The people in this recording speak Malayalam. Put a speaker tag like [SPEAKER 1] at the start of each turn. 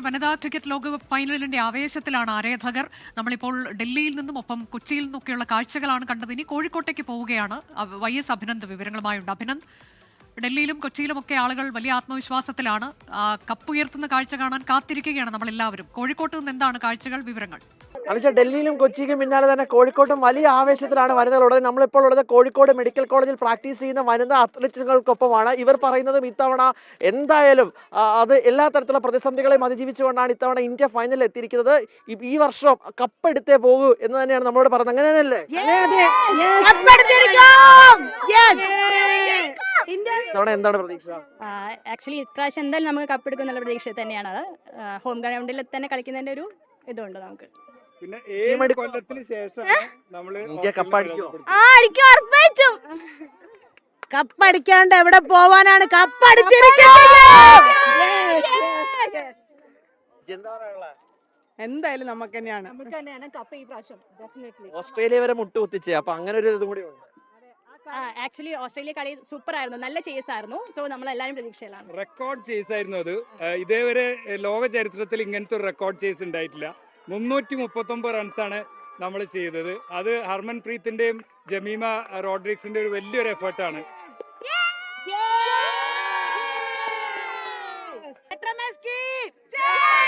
[SPEAKER 1] വനിതാ ക്രിക്കറ്റ് ലോകകപ്പ് ഫൈനലിന്റെ ആവേശത്തിലാണ് ആരാധകർ. നമ്മളിപ്പോൾ ഡൽഹിയിൽ നിന്നും ഒപ്പം കൊച്ചിയിൽ നിന്നൊക്കെയുള്ള കാഴ്ചകളാണ് കണ്ടത്. ഇനി കോഴിക്കോട്ടേക്ക് പോവുകയാണ്. വൈ എസ് അഭിനന്ദ് വിവരങ്ങളുമായുണ്ട്. അഭിനന്ദ് ഡൽഹിയിലും കൊച്ചിയിലുമൊക്കെ ആളുകൾ വലിയ ആത്മവിശ്വാസത്തിലാണ്. കപ്പ് കപ്പുയർത്തുന്ന കാഴ്ച കാണാൻ കാത്തിരിക്കുകയാണ് നമ്മൾ എല്ലാവരും കോഴിക്കോട്ട് നിന്ന് എന്താണ് കാഴ്ചകൾ വിവരങ്ങൾ?
[SPEAKER 2] അനുച്ച ഡൽഹിയിലും കൊച്ചിക്കും പിന്നാലെ തന്നെ കോഴിക്കോട്ടും വലിയ ആവേശത്തിലാണ് വനിതകളുള്ളത്. നമ്മളിപ്പോൾ ഉള്ളത് കോഴിക്കോട് മെഡിക്കൽ കോളേജിൽ പ്രാക്ടീസ് ചെയ്യുന്ന വനിതാ അത്ലറ്റുകൾക്കൊപ്പമാണ്. ഇവർ പറയുന്നതും ഇത്തവണ എന്തായാലും അത് എല്ലാ തരത്തിലുള്ള പ്രതിസന്ധികളെയും അതിജീവിച്ചുകൊണ്ടാണ് ഇത്തവണ ഇന്ത്യ ഫൈനലിൽ എത്തിയിരിക്കുന്നത്. ഈ- വർഷം കപ്പെടുത്തേ പോകൂ എന്ന് തന്നെയാണ് നമ്മളോട് പറയുന്നത് അങ്ങനെ തന്നെയല്ലേ എന്താണ് പ്രതീക്ഷ?
[SPEAKER 3] ആക്ച്വലി ഇപ്രാവശ്യം എന്തായാലും നമുക്ക് കപ്പെടുക്കും എന്നുള്ള പ്രതീക്ഷ തന്നെയാണ് ഹോം ഗ്രൗണ്ടിൽ തന്നെ കളിക്കുന്നതിന്റെ ഒരു ഇതുണ്ട് നമുക്ക്.
[SPEAKER 4] പിന്നെ
[SPEAKER 2] Team
[SPEAKER 4] ഏഴ്
[SPEAKER 2] എടുക്കും.
[SPEAKER 4] കൊല്ലത്തിന് ശേഷമാണ് നമ്മൾ
[SPEAKER 2] ഇന്ത്യ കപ്പടിക്കുമോ?
[SPEAKER 5] കപ്പടിക്കാണ്ട് എവിടെ പോവാനാണ്? കപ്പടിച്ചിരിക്കുന്നത് എന്തായാലും നമുക്ക് തന്നെയാണ്
[SPEAKER 2] ഓസ്ട്രേലിയ വരെ മുട്ടുകുത്തിച്ചേ അപ്പൊ അങ്ങനെ ഒരു ഇതും കൂടി ഉണ്ട്.
[SPEAKER 3] ആക്ച്വലി ഓസ്ട്രേലിയ കളി സൂപ്പർ ആയിരുന്നു നല്ല ചേസ് ആയിരുന്നു സോ നമ്മൾ എല്ലാവരും പ്രതീക്ഷയിലാണ്.
[SPEAKER 4] റെക്കോർഡ് ചേസ് ആയിരുന്നു അത് ഇതേവരെ ലോക ചരിത്രത്തിൽ ഇങ്ങനത്തെ ഒരു റെക്കോർഡ് ചേസ് ഉണ്ടായിട്ടില്ല. മുന്നൂറ്റി മുപ്പത്തൊമ്പത് റൺസാണ് നമ്മൾ ചെയ്തത്. അത് ഹർമൻ പ്രീത്തിന്റെയും ജമീമ റോഡ്രിക്സിന്റെ ഒരു വലിയൊരു എഫേർട്ടാണ്
[SPEAKER 5] Yeah!